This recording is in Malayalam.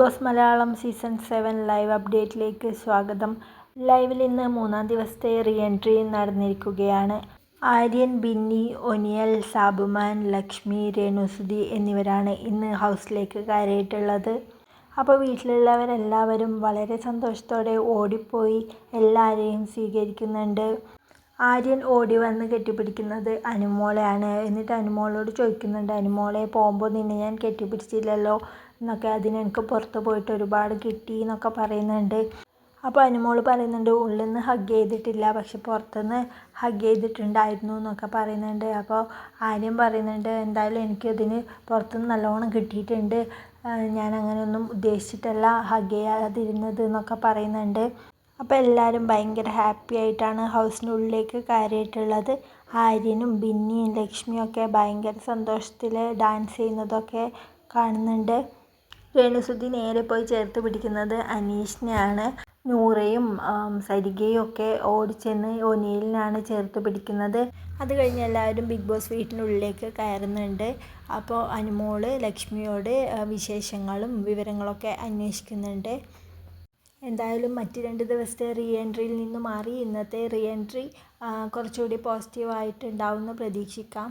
Boss Malayalam season seven live അപ്ഡേറ്റിലേക്ക് സ്വാഗതം. ലൈവിൽ ഇന്ന് മൂന്നാം ദിവസത്തെ റീ എൻട്രി നടന്നിരിക്കുകയാണ്. ആര്യൻ ബിന്നി ഒനിയൽ സാബുമാൻ ലക്ഷ്മി രേണുസുതി എന്നിവരാണ് ഇന്ന് ഹൗസിലേക്ക് കയറിയിട്ടുള്ളത്. അപ്പോൾ വീട്ടിലുള്ളവരെല്ലാവരും വളരെ സന്തോഷത്തോടെ ഓടിപ്പോയി. എല്ലാവരെയും സ്വീകരിക്കുന്നുണ്ട്. ആര്യൻ ഓടി വന്ന് കെട്ടിപ്പിടിക്കുന്നത് അനുമോളെയാണ്. എന്നിട്ട് അനുമോളോട് ചോദിക്കുന്നുണ്ട് അനുമോളെ പോകുമ്പോൾ നിന്നെ ഞാൻ കെട്ടിപ്പിടിച്ചില്ലല്ലോ? എന്നൊക്കെ അതിന് എനിക്ക് പുറത്ത് പോയിട്ട് ഒരുപാട് കിട്ടി എന്നൊക്കെ പറയുന്നുണ്ട്. അപ്പോൾ അനുമോൾ പറയുന്നുണ്ട് ഉള്ളിൽ നിന്ന് ഹഗ് ചെയ്തിട്ടില്ല പക്ഷെ പുറത്തുനിന്ന് ഹഗ് ചെയ്തിട്ടുണ്ടായിരുന്നു എന്നൊക്കെ പറയുന്നുണ്ട്. അപ്പോൾ ആര്യം പറയുന്നുണ്ട് എന്തായാലും എനിക്കതിന് പുറത്തുനിന്ന് നല്ലോണം കിട്ടിയിട്ടുണ്ട്. ഞാൻ അങ്ങനെയൊന്നും ഉദ്ദേശിച്ചിട്ടല്ല ഹഗ് ചെയ്യാതിരുന്നത് എന്നൊക്കെ പറയുന്നുണ്ട്. അപ്പോൾ എല്ലാവരും ഭയങ്കര ഹാപ്പി ആയിട്ടാണ് ഹൗസിനുള്ളിലേക്ക് കയറിയിട്ടുള്ളത്. ആര്യനും ബിന്നിയും ലക്ഷ്മിയും ഒക്കെ ഭയങ്കര സന്തോഷത്തിൽ ഡാൻസ് ചെയ്യുന്നതൊക്കെ കാണുന്നുണ്ട്. രേണുസുതി നേരെ പോയി ചേർത്ത് പിടിക്കുന്നത് അനീഷിനെയാണ്. നൂറയും സരികയും ഒക്കെ ഓടിച്ചെന്ന് ഒനിയലിനാണ് ചേർത്ത് പിടിക്കുന്നത്. അത് കഴിഞ്ഞ് എല്ലാവരും ബിഗ് ബോസ് വീട്ടിനുള്ളിലേക്ക് കയറുന്നുണ്ട്. അപ്പോൾ അനുമോൾ ലക്ഷ്മിയോട് വിശേഷങ്ങളും വിവരങ്ങളൊക്കെ അന്വേഷിക്കുന്നുണ്ട്. എന്തായാലും മറ്റ് രണ്ട് ദിവസത്തെ റീ എൻട്രിയിൽ നിന്ന് മാറി ഇന്നത്തെ റീ എൻട്രി കുറച്ചുകൂടി പോസിറ്റീവായിട്ട് ഉണ്ടാവുമെന്ന് പ്രതീക്ഷിക്കാം.